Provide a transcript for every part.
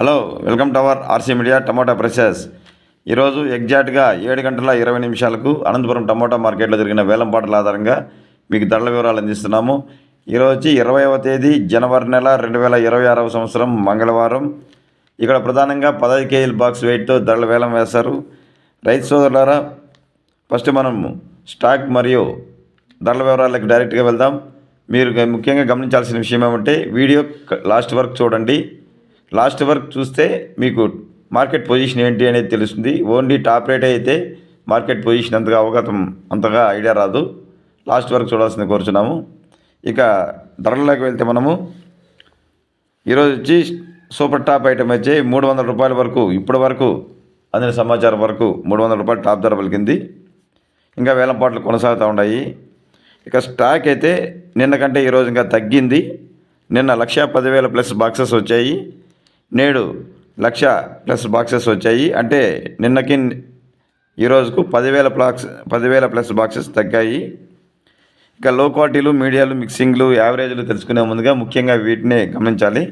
Hello welcome to our RC media tomato prices ఈరోజు ఎగ్జాక్ట్గా ఏడు గంటల ఇరవై నిమిషాలకు అనంతపురం టమోటా మార్కెట్లో జరిగిన వేలంపాటల ఆధారంగా మీకు ధరల వివరాలు అందిస్తున్నాము. ఈరోజు వచ్చి ఇరవైవ తేదీ జనవరి నెల రెండు వేల ఇరవై ఆరవ సంవత్సరం మంగళవారం. ఇక్కడ ప్రధానంగా పదహైదు కేజీల బాక్స్ వెయిట్తో ధరల వేలం వేస్తారు. రైతు సోదరులారా ఫస్ట్ మనం స్టాక్ మరియు ధరల వివరాలకు డైరెక్ట్గా వెళ్దాం. మీరు ముఖ్యంగా గమనించాల్సిన విషయం ఏమంటే వీడియో క- లాస్ట్ వరకు చూడండి. లాస్ట్ వరకు చూస్తే మీకు మార్కెట్ పొజిషన్ ఏంటి అనేది తెలుస్తుంది. ఓన్లీ టాప్ రేట్ అయితే మార్కెట్ పొజిషన్ అంతగా అవగతం అంతగా ఐడియా రాదు. లాస్ట్ వరకు చూడాల్సింది కోరుచున్నాము. ఇక ధరల్లోకి వెళ్తే మనము ఈరోజు వచ్చి సూపర్ టాప్ ఐటమ్ వచ్చి మూడు వందల రూపాయల వరకు ఇప్పటి వరకు అందిన సమాచారం వరకు మూడు వందల రూపాయలు టాప్ ధర పలికింది. ఇంకా వేలం పాటలు కొనసాగుతూ ఉన్నాయి. ఇక స్టాక్ అయితే నిన్న కంటే ఈరోజు ఇంకా తగ్గింది. నిన్న లక్ష పదివేల ప్లస్ బాక్సెస్ వచ్చాయి. నేడు లక్ష ప్లస్ బాక్సెస్ వచ్చాయి. అంటే నిన్నకి ఈ రోజుకు పదివేల ప్లాక్స్ పదివేల ప్లస్ బాక్సెస్ తగ్గాయి. ఇక లో క్వాలిటీలు మీడియాలు మిక్సింగ్లు యావరేజ్లు తెలుసుకునే ముందుగా ముఖ్యంగా వీటినే గమనించాలి.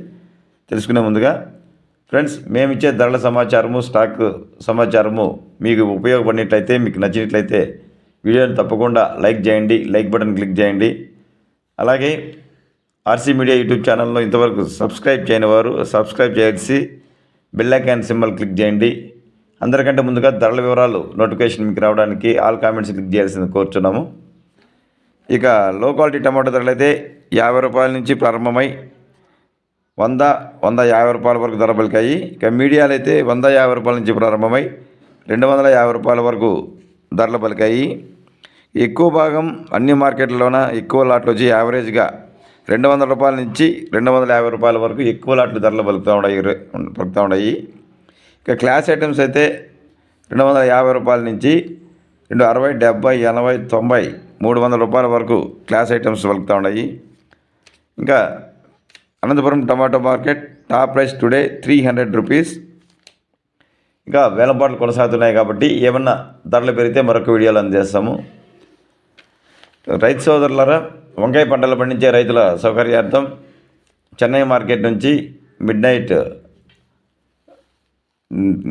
తెలుసుకునే ముందుగా ఫ్రెండ్స్ మేము ఇచ్చే ధరల సమాచారము స్టాక్ సమాచారము మీకు ఉపయోగపడినట్లయితే మీకు నచ్చినట్లయితే వీడియోని తప్పకుండా లైక్ చేయండి. లైక్ బటన్ క్లిక్ చేయండి. అలాగే ఆర్సీ మీడియా యూట్యూబ్ ఛానల్లో ఇంతవరకు సబ్స్క్రైబ్ చేయని వారు సబ్స్క్రైబ్ చేసి బెల్ ఐకాన్ సింబల్ క్లిక్ చేయండి. అందరికంటే ముందుగా ధరల వివరాలు నోటిఫికేషన్ మీకు రావడానికి ఆల్ కామెంట్స్ క్లిక్ చేయాల్సింది కోరుచున్నాము. ఇక లో క్వాలిటీ టమాటో ధరలు అయితే యాభై రూపాయల నుంచి ప్రారంభమై వంద వంద యాభై రూపాయల వరకు ధర పలికాయి. ఇక మీడియాలు అయితే వంద యాభై రూపాయల నుంచి ప్రారంభమై రెండు వందల యాభై రూపాయల వరకు ధరలు పలికాయి. ఎక్కువ భాగం అన్ని మార్కెట్లలోన ఎక్కువ లాట్లు వచ్చి యావరేజ్గా రెండు వందల రూపాయల నుంచి రెండు వందల యాభై రూపాయల వరకు ఎక్కువ లాట్లు ధరలు పలుకుతూ ఉన్నాయి పలుకుతూ ఉన్నాయి. ఇక క్లాస్ ఐటమ్స్ అయితే రెండు వందల యాభై రూపాయల నుంచి రెండు అరవై డెబ్బై ఎనభై తొంభై మూడు వందల రూపాయల వరకు క్లాస్ ఐటమ్స్ పలుకుతూ ఉన్నాయి. ఇంకా Anantapuram tomato market top price today three hundred rupees. ఇంకా వేలంపాట్లు కొనసాగుతున్నాయి కాబట్టి ఏమన్నా ధరలు పెరిగితే మరొక వీడియోలు అందజేస్తాము. రైతు సోదరులరా వంకాయ పంటలు పండించే రైతుల సౌకర్యార్థం చెన్నై మార్కెట్ నుంచి midnight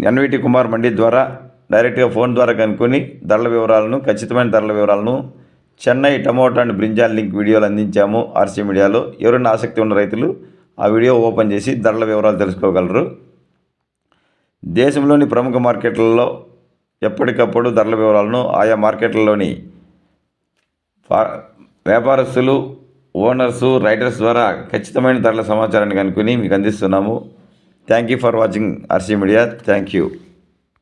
N V T Kumar mandi ద్వారా డైరెక్ట్గా ఫోన్ ద్వారా కనుక్కొని ధరల వివరాలను ఖచ్చితమైన ధరల వివరాలను Chennai tomato and brinjal link వీడియోలు అందించాము ఆర్సీ మీడియాలో. ఎవరైనా ఆసక్తి ఉన్న రైతులు ఆ వీడియో ఓపెన్ చేసి ధరల వివరాలు తెలుసుకోగలరు. దేశంలోని ప్రముఖ మార్కెట్లలో ఎప్పటికప్పుడు ధరల వివరాలను ఆయా మార్కెట్లలోని ఫా- వ్యాపారస్తులు ఓనర్సు రైడర్స్ ద్వారా ఖచ్చితమైన ధరల సమాచారాన్ని కనుక్కొని మీకు అందిస్తున్నాము. Thank you for watching RC media. Thank you.